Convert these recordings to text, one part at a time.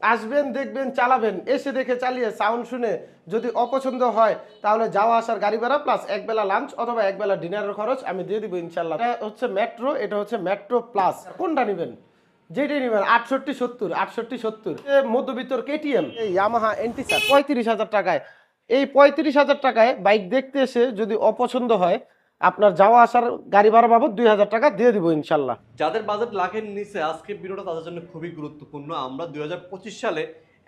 আসবেন, দেখবেন, চালাবেন। এসে দেখে চালিয়ে সাউন্ড শুনে যদি অপছন্দ হয়, তাহলে যাওয়া আসার গাড়ি ভাড়া প্লাস একবেলা লাঞ্চ অথবা একবেলা ডিনারের খরচ আমি দিয়ে দিব ইনশাল্লাহ হচ্ছে মেট্রো এটা হচ্ছে মেট্রো প্লাস কোনটা নেবেন? যেটাই নেবেন, আটষট্টি সত্তর আটষট্টি সত্তর। মধ্যবিত্তর কেটিএম এই ইয়ামাহা এন্টিসার পঁয়ত্রিশ হাজার টাকায়। এই পঁয়ত্রিশ হাজার টাকায় বাইক দেখতে এসে যদি অপছন্দ হয় আপনার যাওয়া আসার গাড়ি ভাড়া বাবদ দুই হাজার টাকা দিয়ে দিব ইনশাল্লাহ। যাদের বাজেট লাখের নিচে আজকে ভিডিওটা তাদের জন্য খুবই গুরুত্বপূর্ণ। আমরা দুই সালে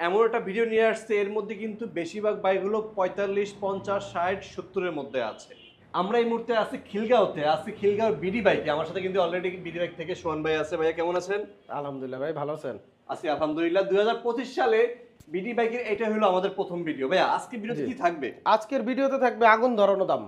এমন একটা ভিডিও নিয়ে আসছে এর মধ্যে কিন্তু বেশিরভাগ বাইকগুলো পঁয়তাল্লিশ পঞ্চাশ ষাট সত্তরের মধ্যে আছে। আমরা এই মুহূর্তে আছি খিলগাঁওতে আছি খিলগাঁও বিডি বাইকে। আমার সাথে কিন্তু অলরেডি বিডি বাইক থেকে সোহান ভাই আছে। ভাইয়া কেমন আছেন? আলহামদুলিল্লাহ ভাই ভালো আছেন? আছি আলহামদুলিল্লাহ। দুই হাজার পঁচিশ সালে বিডি বাইকের এটা হলো আমাদের প্রথম ভিডিও ভাইয়া আজকে ভিডিওতে কি থাকবে? আজকের ভিডিওতে থাকবে আগুন ধরানো দাম।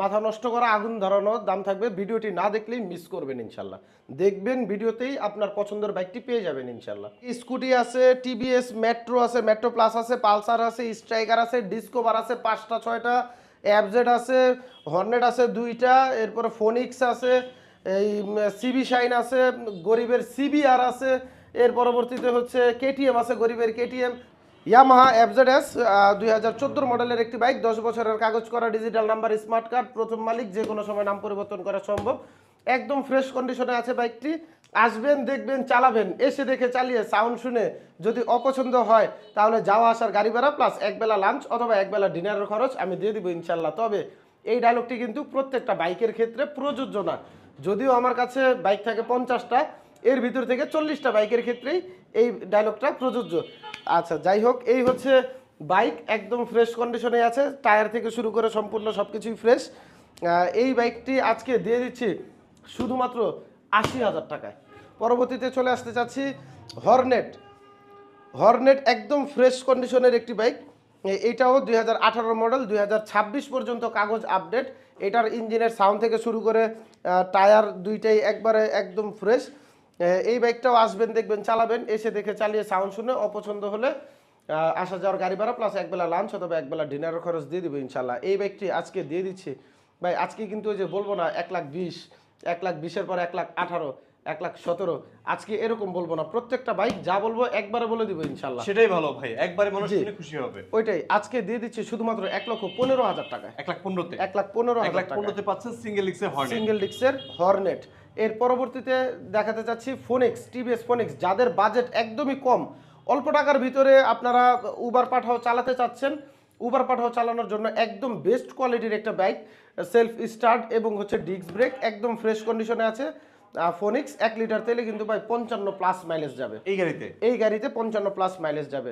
মাথা নষ্ট করা, আগুন ধরানো দাম থাকবে। ভিডিওটি না দেখলেই মিস করবেন ইনশাল্লাহ। দেখবেন ভিডিওতেই আপনার পছন্দের বাইকটি পেয়ে যাবেন ইনশাল্লাহ। স্কুটি আছে টিভিএস মেট্রো আছে মেট্রো প্লাস আছে পালসার আছে স্ট্রাইকার আছে ডিসকোভার আছে, পাঁচটা, ছয়টা অ্যাবজেড আছে হর্নেট আছে, দুইটা, এরপরে ফোনিক্স আছে, এই সিবি শাইন আছে, গরিবের সিবিআর আছে, এর পরবর্তীতে হচ্ছে কেটিএম আছে, গরিবের কেটিএম ইয়ামাহা এফজেড এস দুই মডেলের একটি বাইক দশ বছরের কাগজ করা ডিজিটাল নাম্বার স্মার্ট কার্ড প্রথম মালিক যে কোনো সময় নাম পরিবর্তন করা সম্ভব। একদম ফ্রেশ কন্ডিশনে আছে বাইকটি আসবেন, দেখবেন, চালাবেন, এসে দেখে চালিয়ে সাউন্ড শুনে যদি অপছন্দ হয়, তাহলে যাওয়া আসার গাড়ি ভাড়া প্লাস একবেলা লাঞ্চ অথবা একবেলা ডিনারের খরচ আমি দিয়ে দিব ইনশাল্লাহ তবে এই ডায়লগটি কিন্তু প্রত্যেকটা বাইকের ক্ষেত্রে প্রযোজ্য না। যদিও আমার কাছে বাইক থাকে পঞ্চাশটা, এর ভিতর থেকে চল্লিশটা বাইকের ক্ষেত্রেই এই ডায়লগটা প্রযোজ্য। আচ্ছা যাই হোক, এই হচ্ছে বাইক একদম ফ্রেশ কন্ডিশনে আছে টায়ার থেকে শুরু করে সম্পূর্ণ সব কিছুই ফ্রেশ এই বাইকটি আজকে দিয়ে দিচ্ছি শুধুমাত্র আশি হাজার টাকায়। পরবর্তীতে চলে আসতে চাচ্ছি হর্নেট হর্নেট একদম ফ্রেশ কন্ডিশনের একটি বাইক। এটাও দুই হাজার আঠারো মডেল দুই হাজার ছাব্বিশ পর্যন্ত কাগজ আপডেট এটার ইঞ্জিনের সাউন্ড থেকে শুরু করে টায়ার দুইটাই একবারে একদম ফ্রেশ এই বাইকটাও আসবেন দেখবেন চালাবেন এসে দেখে চালিয়ে সাউন্ড শুনে অপছন্দ হলে আসা যাওয়ার গাড়ি ভাড়া প্লাস একবেলা লাঞ্চ অথবা একবেলা ডিনারের খরচ দিয়ে দিব ইনশাল্লাহ এই বাইকটি আজকে দিয়ে দিচ্ছি। ভাই আজকে কিন্তু ওই যে বলব না এক লাখ বিশ এক লাখ বিশের পর এক লাখ আঠারো এক লাখ সতেরো আজকে এরকম বলব না। প্রত্যেকটা বাইক যা বলব একবারে বলে দিব ইনশাল্লাহ সেটাই ভালো ভাই একবারে মানুষ। শুনে খুশি হবে। ওইটাই আজকে দিয়ে দিচ্ছি শুধুমাত্র এক লক্ষ পনেরো হাজার টাকা এক লাখ পনেরোতে। এক লাখ পনেরো এক লাখ টাকা পনেরোতে পাচ্ছেন সিঙ্গেল এক্সের হর্নেট সিঙ্গেল ডিক্সের হর্নেট এর পরবর্তীতে দেখাতে চাচ্ছি ফোনিক্স টিভিএস ফোনিক্স যাদের বাজেট একদমই কম অল্প টাকার ভিতরে আপনারা উবার পাঠাও চালাতে চাচ্ছেন। উবার পাঠাও চালানোর জন্য একদম বেস্ট কোয়ালিটির একটা বাইক সেলফ স্টার্ট এবং হচ্ছে ডিস্ক ব্রেক একদম ফ্রেশ কন্ডিশনে আছে। ফোনিক্স এক লিটার তেলে কিন্তু ভাই পঞ্চান্ন প্লাস মাইলেজ যাবে। এই গাড়িতে? এই গাড়িতে পঞ্চান্ন প্লাস মাইলেজ যাবে।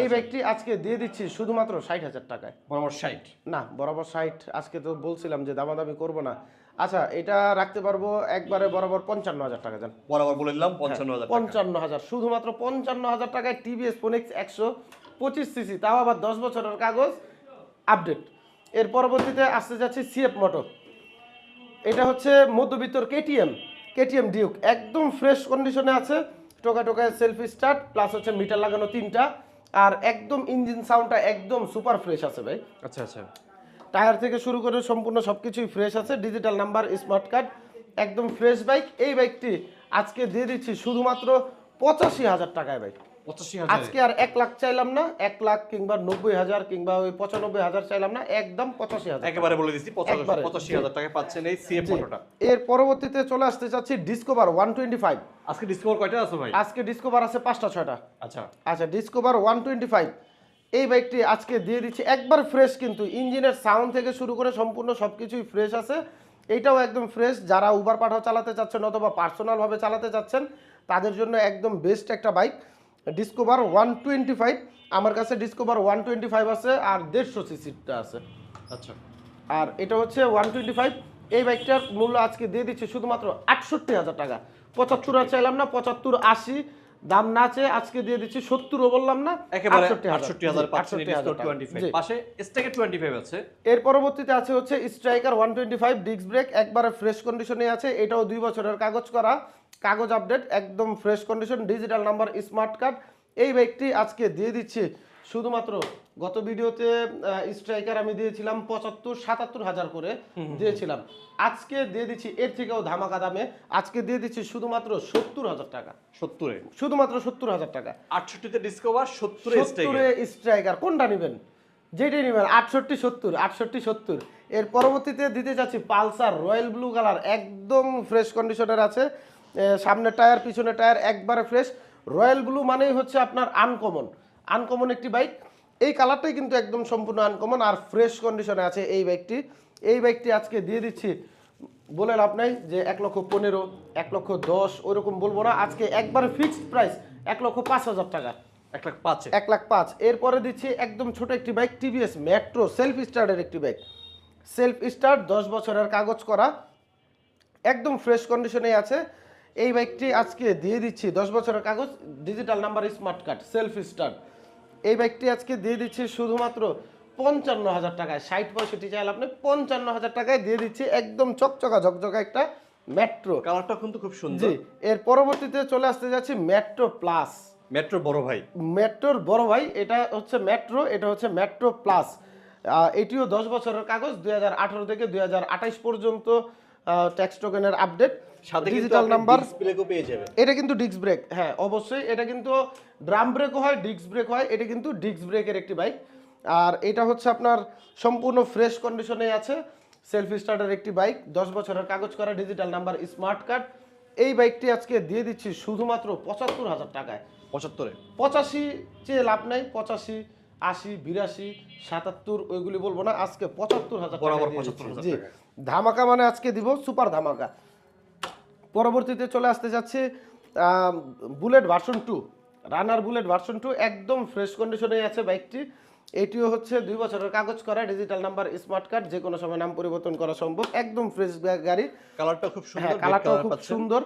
এই বাইকটি আজকে দিয়ে দিচ্ছি শুধুমাত্র ষাট হাজার টাকায়। বরাবর ষাট? না বরাবর ষাট। আজকে তো বলছিলাম যে দামাদামি করব না। আচ্ছা এটা রাখতে পারব একবারে বরাবর পঞ্চান্ন হাজার টাকা যান বরাবর বলে দিলাম পঞ্চান্ন হাজার পঞ্চান্ন হাজার শুধুমাত্র পঞ্চান্ন হাজার টাকায় টিভিএস ফোনিক্স একশো পঁচিশ সিসি তাও আবার দশ বছরের কাগজ আপডেট। এর পরবর্তীতে আসতে যাচ্ছি সিএফ মোটো। এটা হচ্ছে মধ্যবিত্তর কেটিএম কেটিএম ডিউক একদম ফ্রেশ কন্ডিশনে আছে। টোকা টোকায় সেলফি স্টার্ট প্লাস হচ্ছে মিটার লাগানো তিনটা আর একদম ইঞ্জিন সাউন্ডটা একদম সুপার ফ্রেশ আছে ভাই। আচ্ছা আচ্ছা। টায়ার থেকে শুরু করে সম্পূর্ণ সব কিছুই ফ্রেশ আছে। ডিজিটাল নাম্বার স্মার্ট কার্ড একদম ফ্রেশ বাইক এই বাইকটি আজকে দিয়ে দিচ্ছি শুধুমাত্র পঁচাশি হাজার টাকায় বাইক আজকে আর এক লাখ চাইলাম না এক লাখ কিংবা নব্বই হাজার কিংবা ওই পঁচানব্বই হাজার চাইলাম না একদম পঁচাশি হাজার একেবারে বলে দিচ্ছি পঁচাশি হাজার টাকা পাচ্ছেন এই সিএফ ফটোটা এর পরবর্তীতে চলে আসতে চাচ্ছি ডিসকভার ওয়ান টোয়েন্টি ফাইভ আজকে ডিসকাউন্ট কয়টা আছে ভাই? আজকে ডিসকভার আছে পাঁচটা ছয়টা। আচ্ছা। আচ্ছা ডিসকভার ওয়ান টোয়েন্টি ফাইভ এই বাইকটি আজকে দিয়ে দিচ্ছি। একবার ফ্রেশ কিন্তু ইঞ্জিনের সাউন্ড থেকে শুরু করে সম্পূর্ণ সব কিছুই ফ্রেশ আছে। এইটাও একদম ফ্রেশ যারা উবার পাঠাও চালাতে চাচ্ছেন অথবা পার্সোনালভাবে চালাতে চাচ্ছেন তাদের জন্য একদম বেস্ট একটা bike Discover one twenty five আমার কাছে ডিসকোভার ওয়ান টোয়েন্টি ফাইভ আছে আর দেড়শো সিসিটা আছে। আচ্ছা। আর এটা হচ্ছে ওয়ান টোয়েন্টি ফাইভ এই বাইকটার মূল্য আজকে দিয়ে দিচ্ছি শুধুমাত্র আটষট্টি হাজার টাকা। পঁচাত্তর চাইলাম না পঁচাত্তর আশি। দাম না চেয়ে আজকে দিয়ে দিচ্ছি সত্তরও বললাম না একেবারে 68,000 আটষট্টি হাজার জি, পাচ্ছেন 68,000 টাকা। টোয়েন্টি ফাইভ পাশে স্টেকে টোয়েন্টি ফাইভ আছে। এর পরবর্তীতে আছে হচ্ছে Striker one twenty five disc brake একবারে ফ্রেশ কন্ডিশনে আছে এটাও দুই বছরের কাগজ করা কাগজ আপডেট একদম fresh condition digital number smart card এই বাইকটি আজকে দিয়ে দিচ্ছি শুধুমাত্র গত ভিডিওতে স্ট্রাইকার আমি দিয়েছিলাম পঁচাত্তর সাতাত্তর হাজার করে দিয়েছিলাম। আজকে দিয়ে দিচ্ছি এর থেকেও ধামাকা দামে আজকে দিয়ে দিচ্ছি শুধুমাত্র সত্তর হাজার টাকা। সত্তরে? শুধুমাত্র সত্তর হাজার টাকা। আটষট্টিতে ডিসকভার সত্তরে সত্তরে স্ট্রাইকার কোনটা নেবেন? যেটাই নেবেন আটষট্টি সত্তর আটষট্টি সত্তর। এর পরবর্তীতে দিতে চাচ্ছি পালসার রয়্যাল ব্লু কালার একদম ফ্রেশ কন্ডিশনের আছে। এ, সামনের টায়ার পিছনের টায়ার একবারে ফ্রেশ। রয়্যাল ব্লু মানেই হচ্ছে আপনার আনকমন আনকমন একটি বাইক এই কালারটাই কিন্তু একদম সম্পূর্ণ আনকমন আর ফ্রেশ কন্ডিশনে আছে এই বাইকটি এই বাইকটি আজকে দিয়ে দিচ্ছি বলে লাভ নাই যে এক লক্ষ পনেরো এক লক্ষ দশ ওইরকম বলব না। আজকে একবারে ফিক্সড প্রাইস এক লক্ষ পাঁচ হাজার টাকা। এক লাখ পাঁচ। এক লাখ পাঁচ। এরপরে দিচ্ছি একদম ছোট একটি বাইক টিভিএস মেট্রো সেলফ স্টার্টের একটি বাইক সেলফ স্টার্ট দশ বছরের কাগজ করা। একদম ফ্রেশ কন্ডিশনে আছে। এই বাইকটি আজকে দিয়ে দিচ্ছি দশ বছরের কাগজ। Digital number smart card self start এই বাইকটি আজকে দিয়ে দিচ্ছি শুধুমাত্র পঞ্চান্ন হাজার টাকায়। ষাট পঁয়ষট্টি চাইলে আপনি পঞ্চান্ন হাজার টাকায় দিয়ে দিচ্ছি একদম চকচকা ঝকঝকা একটা মেট্রো কালারটা কিন্তু খুব সুন্দর। এর পরবর্তীতে চলে আসতে যাচ্ছি মেট্রো প্লাস মেট্রো বড় ভাই। মেট্রোর বড় ভাই এটা হচ্ছে মেট্রো এটা হচ্ছে মেট্রো প্লাস এটিও দশ বছরের কাগজ দুই হাজার আঠারো থেকে দুই পর্যন্ত ট্যাক্স টোকেনের আপডেট সাথে ডিজিটাল নাম্বার ডিসপ্লেকও পেয়ে যাবেন। এটা কিন্তু ডিস্ক ব্রেক হ্যাঁ অবশ্যই এটা কিন্তু ড্রাম ব্রেকও হয় ডিস্ক ব্রেক হয় এটা কিন্তু ডিস্ক ব্রেকের একটি বাইক আর এটা হচ্ছে আপনার সম্পূর্ণ ফ্রেশ কন্ডিশনে আছে সেলফ স্টার্টের একটি বাইক দশ বছরের কাগজ করা ডিজিটাল নাম্বার স্মার্ট কার্ড এই বাইকটি আজকে দিয়ে দিচ্ছি শুধুমাত্র পঁচাত্তর হাজার টাকায়। পঁচাত্তরে পঁচাশি চেয়ে লাভ নাই পঁচাশি আশি বিরাশি সাতাত্তর ওইগুলি বলব না আজকে পঁচাত্তর হাজার টাকা বরাবর। 75,000 জি। ধামাকা মানে আজকে দিব সুপার ধামাকা। পরবর্তীতে চলে আসতে যাচ্ছে Bullet version two Runner Bullet version two একদম ফ্রেশ কন্ডিশনে আছে বাইকটি। এটিও হচ্ছে দুই বছরের কাগজ করা ডিজিটাল নাম্বার স্মার্ট কার্ড যে কোনো সময় নাম পরিবর্তন করা সম্ভব। একদম ফ্রেশ গাড়ি। কালারটা খুব হ্যাঁ সুন্দর কালারটা খুব সুন্দর।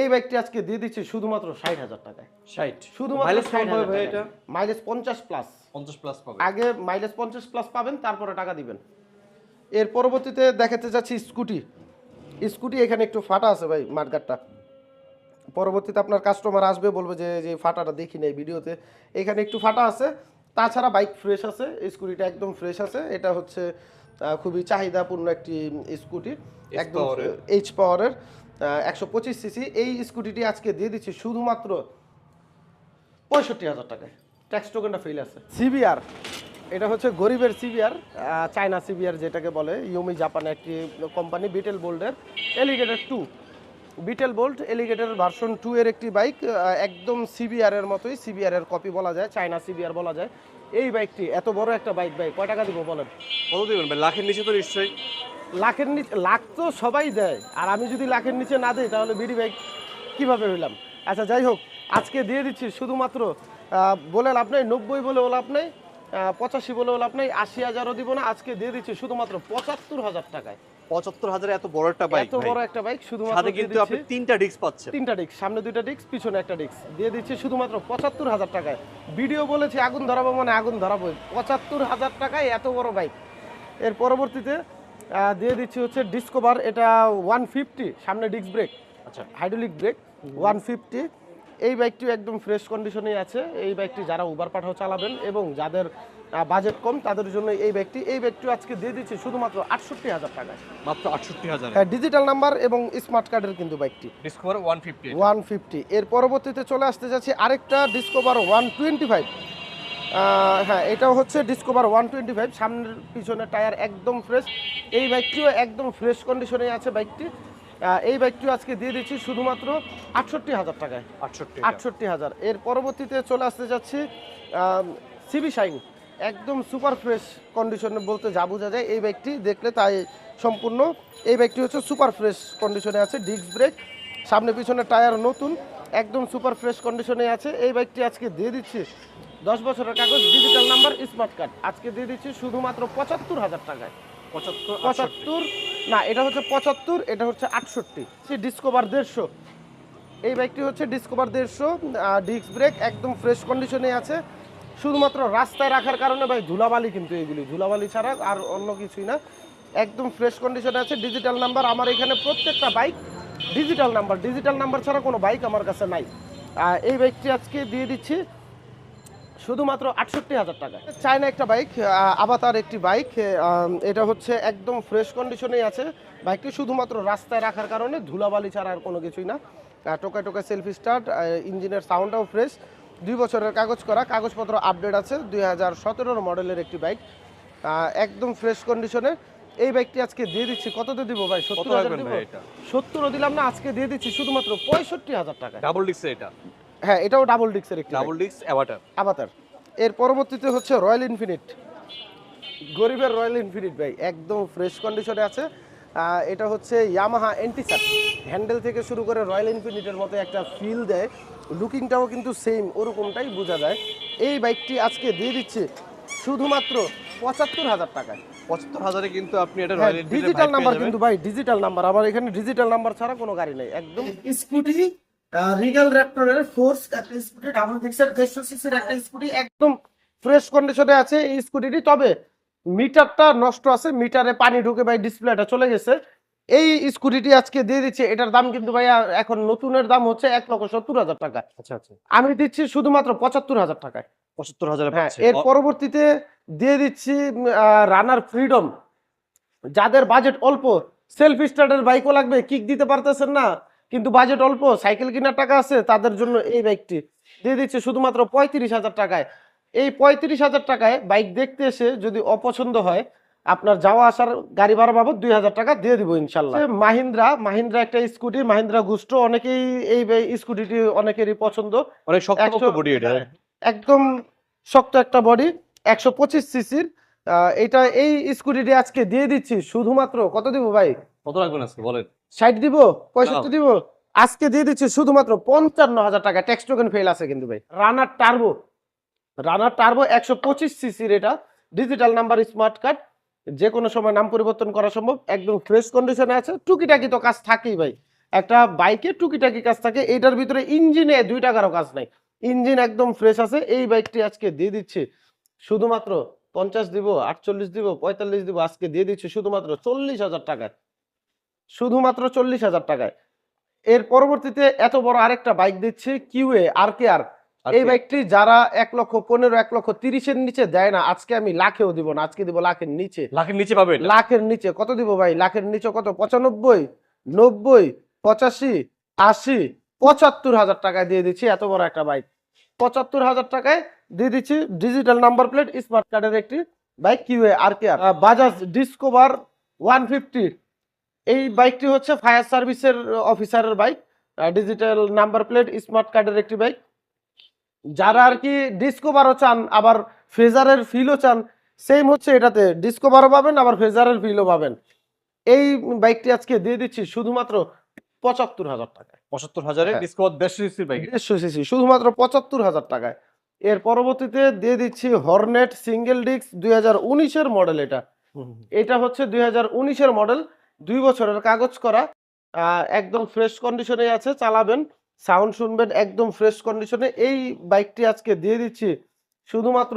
এই বাইকটি আজকে দিয়ে দিচ্ছি শুধুমাত্র ষাট হাজার টাকায়। ষাট। শুধুমাত্র মাইলেজ পঞ্চাশ প্লাস পঞ্চাশ প্লাস আগে মাইলেজ পঞ্চাশ প্লাস পাবেন তারপরে টাকা দিবেন। এর পরবর্তীতে দেখাতে যাচ্ছি স্কুটি। স্কুটি এখানে একটু ফাটা আছে ভাই মাঠগাটটা পরবর্তীতে আপনার কাস্টমার আসবে বলবে যে যে ফাটাটা দেখি নাই ভিডিওতে। এখানে একটু ফাটা আছে তাছাড়া বাইক ফ্রেশ আছে স্কুটিটা একদম ফ্রেশ আছে। এটা হচ্ছে খুবই চাহিদাপূর্ণ একটি স্কুটি। একদম এইচ পাওয়ারের একশো পঁচিশ সিসি এই স্কুটিটি আজকে দিয়ে দিচ্ছি শুধুমাত্র পঁয়ষট্টি হাজার টাকায়। ট্যাক্স টোকেনটা ফেল আছে। সিবিআর এটা হচ্ছে গরিবের সিবিআর চায়না সিবিআর যেটাকে বলে ইউমি জাপানের একটি company Beetle বোল্ডের Alligator two Beetle Bolt Alligator version two এর একটি বাইক একদম সিবিআর এর মতোই সিবিআর এর কপি বলা যায় চায়না সিবিআর বলা যায়। এই বাইকটি এত বড় একটা বাইক ভাই কয় টাকা দিব বলেন? কত দিবেন ভাই? লাখের নিচে তো নিশ্চয়ই। লাখের নিচে লাখ তো সবাই দেয়। আর আমি যদি লাখের নিচে না দিই তাহলে বিডি বাইক কীভাবে হইলাম? আচ্ছা যাই হোক আজকে দিয়ে দিচ্ছি শুধুমাত্র বলে লাভ নেই নব্বই বলেও লাভ নেই। পঁচাশি বলে লাভ নেই আশি হাজারও দিব না আজকে দিয়ে দিচ্ছি শুধুমাত্র পঁচাত্তর হাজার টাকায়। পঁচাত্তর হাজারে এত বড় একটা বাইক এত বড় একটা বাইক শুধুমাত্র সাথে কিন্তু আপনি তিনটা ডিস্ক পাচ্ছেন। তিনটা ডিস্ক সামনে দুইটা ডিস্ক পিছনে একটা ডিস্ক দিয়ে দিচ্ছি শুধুমাত্র পঁচাত্তর হাজার টাকায়। ভিডিও বলেছি আগুন ধরাবো মানে আগুন ধরাবো। পঁচাত্তর হাজার টাকায় এত বড় বাইক এর পরবর্তীতে দিয়ে দিচ্ছি হচ্ছে ডিসকভার এটা ওয়ান ফিফটি সামনে ডিস্ক ব্রেক আচ্ছা। হাইড্রোলিক ব্রেক ওয়ান ফিফটি এই বাইকটি একদম ফ্রেশ কন্ডিশনেই আছে। এই বাইকটি যারা উবার পাঠাও চালাবেন এবং যাদের বাজেট কম তাদের জন্য এই বাইকটি এই বাইকটি আজকে দিয়ে দিচ্ছি শুধুমাত্র আটষট্টি হাজার টাকায়। মাত্র আটষট্টি হাজার। হ্যাঁ ডিজিটাল নাম্বার এবং স্মার্ট কার্ডের কিন্তু বাইকটি। Discover one fifty one fifty এর পরবর্তীতে চলে আসতে যাচ্ছি আরেকটা ডিসকভার ওয়ান টোয়েন্টি ফাইভ হ্যাঁ এটাও হচ্ছে ডিসকভার ওয়ান টোয়েন্টি ফাইভ সামনের পিছনের টায়ার একদম ফ্রেশ এই বাইকটিও একদম ফ্রেশ কন্ডিশনে আছে বাইকটি। এই বাইকটিও আজকে দিয়ে দিচ্ছি শুধুমাত্র আটষট্টি হাজার টাকায়। আটষট্টি আটষট্টি হাজার। এর পরবর্তীতে চলে আসতে যাচ্ছি সিবি শাইন একদম সুপার ফ্রেশ কন্ডিশনে বলতে যা বোঝা যায় এই বাইকটি দেখলে তাই সম্পূর্ণ। এই বাইকটি হচ্ছে সুপার ফ্রেশ কন্ডিশনে আছে ডিস্ক ব্রেক সামনে পিছনে টায়ার নতুন একদম সুপার ফ্রেশ কন্ডিশনে আছে। এই বাইকটি আজকে দিয়ে দিচ্ছি দশ বছরের কাগজ ডিজিটাল নাম্বার স্মার্ট কার্ড আজকে দিয়ে দিচ্ছি শুধুমাত্র পঁচাত্তর হাজার টাকায়। পঁচাত্তর পঁচাত্তর না, এটা হচ্ছে পঁচাত্তর, এটা হচ্ছে আটষট্টি। সে ডিসকভার দেড়শো। এই বাইকটি হচ্ছে ডিসকভার দেড়শো ডিস্ক ব্রেক একদম ফ্রেশ কন্ডিশনে আছে। শুধুমাত্র রাস্তায় রাখার কারণে ভাই ধুলাবালি কিন্তু এগুলি ধুলাবালি ছাড়া আর অন্য কিছুই না। একদম ফ্রেশ কন্ডিশনে আছে ডিজিটাল নাম্বার আমার এখানে প্রত্যেকটা bike digital number digital number ছাড়া কোনো বাইক আমার কাছে নাই। এই বাইকটি আজকে দিয়ে দিচ্ছি। শুধুমাত্র আটষট্টি হাজার টাকা চায়না একটা বাইক আবাতার একটি বাইক এটা হচ্ছে একদম ফ্রেশ কন্ডিশনেই আছে। বাইকটি শুধুমাত্র রাস্তায় রাখার কারণে ধুলাবালি ছাড়া আর কোনো কিছুই না। আহ, টোকায় টোকায় সেলফি স্টার্ট ইঞ্জিনের সাউন্ডটাও ফ্রেশ দুই বছরের কাগজ করা কাগজপত্র আপডেট আছে দুই হাজার সতেরোর মডেলের একটি বাইক একদম ফ্রেশ কন্ডিশনে এই বাইকটি আজকে দিয়ে দিচ্ছি কততে দিব ভাই? সত্তর হাজার দিব? সত্তরও দিলাম না আজকে দিয়ে দিচ্ছি শুধুমাত্র পঁয়ষট্টি হাজার টাকা ডাবল ডিক্স এটা। হ্যাঁ এটাও ডাবল ডিক্সের একটি ডাবল ডিক্স অ্যাভাটার আবাতার এর পরবর্তীতে হচ্ছে রয়্যাল ইনফিনিট গরিবের রয়্যাল ইনফিনিট ভাই একদম ফ্রেশ কন্ডিশনে আছে। এটা হচ্ছে ইয়ামাহা এন্টিসার হ্যান্ডেল থেকে শুরু করে রয়্যাল ইনফিনিটের মতো একটা ফিল দেয়। লুকিংটাও কিন্তু সেম ওরকমটাই বোঝা যায়। এই বাইকটি আজকে দিয়ে দিচ্ছে শুধুমাত্র পঁচাত্তর হাজার টাকায়। পঁচাত্তর হাজারে কিন্তু আপনি এটা হ্যাঁ, রয়্যাল ডিজিটাল নাম্বার কিন্তু ভাই ডিজিটাল নাম্বার আমার এখানে ডিজিটাল নাম্বার ছাড়া কোনো গাড়ি নেই একদম স্কুটি রিগাল র্যাপটরের ফোর্স একটা স্কুটি ডাবল ডিক্সের দেড়শো সিসির একটা স্কুটি একদম ফ্রেশ কন্ডিশনে আছে এই স্কুটিটি। তবে মিটারটা নষ্ট আছে মিটারে পানি ঢুকে ভাই ডিসপ্লেটা চলে গেছে। এই স্কুটিটি আজকে দিয়ে দিচ্ছে এটার দাম কিন্তু ভাই এখন নতুনের দাম হচ্ছে এক লক্ষ সত্তর হাজার টাকা। আচ্ছা আচ্ছা। আমি দিচ্ছি শুধুমাত্র পঁচাত্তর হাজার টাকায়। পঁচাত্তর হাজার হ্যাঁ এর পরবর্তীতে দিয়ে দিচ্ছি রানার ফ্রিডম যাদের বাজেট অল্প সেলফ স্টার্টের বাইকও লাগবে কিক দিতে পারতেছেন না। কিন্তু বাজেট অল্প সাইকেল কেনার টাকা আছে তাদের জন্য এই বাইকটি দিয়ে দিচ্ছে শুধুমাত্র পঁয়ত্রিশ হাজার টাকায়। এই পঁয়ত্রিশ হাজার টাকায় বাইক দেখতে এসে যদি অপছন্দ হয় আপনার যাওয়া আসার গাড়ি ভাড়া বাবদ দুই হাজার টাকা দিয়ে দিব ইনশাল্লাহ। মাহিন্দ্রা মাহিন্দ্রা একটা স্কুটি মাহিন্দ্রা গুস্টো অনেকেই এই স্কুটিটি অনেকেরই পছন্দ। অনেক শক্ত বডি এটা। একদম শক্ত একটা বডি একশো পঁচিশ সিসির এটা এই স্কুটিটি আজকে দিয়ে দিচ্ছি শুধুমাত্র। কত দিব ভাই? কত রাখবেন আজকে? বলেন। ষাট দিব পঁয়ষট্টি দিব। আজকে দিয়ে দিচ্ছি শুধুমাত্র পঞ্চান্ন হাজার টাকা। ট্যাক্স টোকেন ফেল আছে কিন্তু ভাই। রানার টার্বো রানার টার্বো একশো পঁচিশ সিসির এটা। ডিজিটাল নাম্বার স্মার্ট কার্ড যে কোনো সময় নাম পরিবর্তন করা সম্ভব। একদম ফ্রেশ কন্ডিশনে আছে। টুকিটাকি তো কাজ থাকেই ভাই। একটা বাইকে টুকিটাকি কাজ থাকে। এইটার ভিতরে ইঞ্জিনে দুই টাকারও কাজ নাই। ইঞ্জিন একদম ফ্রেশ আছে। এই বাইকটি আজকে দিয়ে দিচ্ছি। শুধুমাত্র পঞ্চাশ দিব আটচল্লিশ দিব পঁয়তাল্লিশ দিব। আজকে দিয়ে দিচ্ছি শুধুমাত্র চল্লিশ হাজার টাকায়। শুধুমাত্র চল্লিশ হাজার টাকায়। এর পরবর্তীতে এত বড় আরেকটা বাইক দিচ্ছি কিউএ আর কে আর এই বাইকটি যারা এক লক্ষ পনেরো এক লক্ষ তিরিশের নিচে দেয় না আজকে আমি লাখেও দিব না আজকে দিব লাখের নিচে। লাখের নিচে পাবেন লাখের নিচে কত দিব ভাই? লাখের নিচে কত? পঁচানব্বই নব্বই পঁচাশি আশি পঁচাত্তর হাজার টাকায় দিয়ে দিচ্ছি এত বড় একটা বাইক পঁচাত্তর হাজার টাকায় দিয়ে দিচ্ছি ডিজিটাল নাম্বার প্লেট স্মার্ট কার্ডের একটি বাইক কিউএ আর কে আর বাজাজ ডিসকভার ওয়ান ফিফটি এই বাইকটি হচ্ছে ফায়ার সার্ভিসের অফিসারের bike digital number plate smart কার্ডের একটি বাইক। যারা আর কি ডিসকোভারও চান আবার ফেজারের ফিলও চান সেম হচ্ছে এটাতে। ডিসকোভারও পাবেন আবার ফেজারের ফিলও পাবেন। এই বাইকটি আজকে দিয়ে দিচ্ছি শুধুমাত্র পঁচাত্তর হাজার টাকায়। পঁচাত্তর হাজারে হ্যাঁ। দেড়শো সিসির বাইক দেড়শো সিসি শুধুমাত্র পঁচাত্তর হাজার টাকায়। এর পরবর্তীতে দিয়ে দিচ্ছি হর্নেট সিঙ্গেল ডিস্ক দুই হাজার উনিশের মডেল এটা। এটা হচ্ছে দুই হাজার উনিশের মডেল দুই বছরের কাগজ করা একদম ফ্রেশ কন্ডিশনে আছে, চালাবেন সাউন্ড শুনবেন, একদম ফ্রেশ কন্ডিশনে এই বাইকটি আজকে দিয়ে দিচ্ছি শুধুমাত্র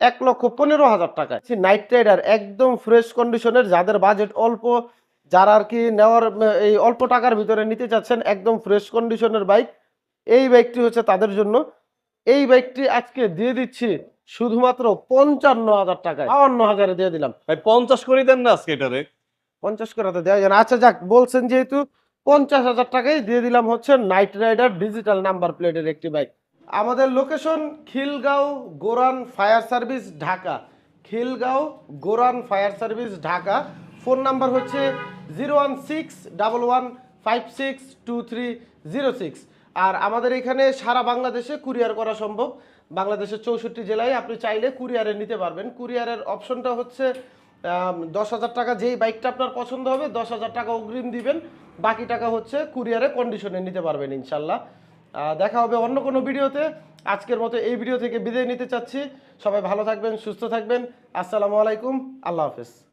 এক লক্ষ পনেরো হাজার টাকা নাইট রাইডার একদম ফ্রেশ কন্ডিশনের যাদের বাজেট অল্প, যারা আর কি নেওয়ার, এই অল্প টাকার ভিতরে নিতে চাচ্ছেন, একদম ফ্রেশ কন্ডিশনের বাইক এই বাইকটি হচ্ছে তাদের জন্য। এই বাইকটি আজকে দিয়ে দিচ্ছি শুধুমাত্র পঞ্চান্ন হাজার টাকায়। বাউন্ন হাজারে দিয়ে দিলাম। ভাই, পঞ্চাশ করে দেন না আজকে এটারে। পঞ্চাশ করে দেওয়া যায় না। আচ্ছা যাক, বলছেন যেহেতু পঞ্চাশ হাজার টাকাই দিয়ে দিলাম হচ্ছে নাইট রাইডার ডিজিটাল নাম্বার প্লেটের একটি বাইক আমাদের location Khilgaon Goran fire service Dhaka. Khilgaon Goran fire service Dhaka. Phone number হচ্ছে zero one six double one five six two three zero six আর আমাদের এখানে সারা বাংলাদেশে কুরিয়ার করা সম্ভব। বাংলাদেশের চৌষট্টি জেলায় আপনি চাইলে কুরিয়ারে নিতে পারবেন। কুরিয়ারের অপশনটা হচ্ছে দশ হাজার টাকা যেই বাইকটা আপনার পছন্দ হবে, দশ হাজার টাকা অগ্রিম দিবেন। বাকি টাকা হচ্ছে কুরিয়ারে কন্ডিশনে নিতে পারবেন ইনশাল্লাহ। দেখা হবে অন্য কোনো ভিডিওতে। আজকের মতো এই ভিডিও থেকে বিদায় নিতে চাচ্ছি। সবাই ভালো থাকবেন, সুস্থ থাকবেন। আসসালামু আলাইকুম, আল্লাহ হাফেজ।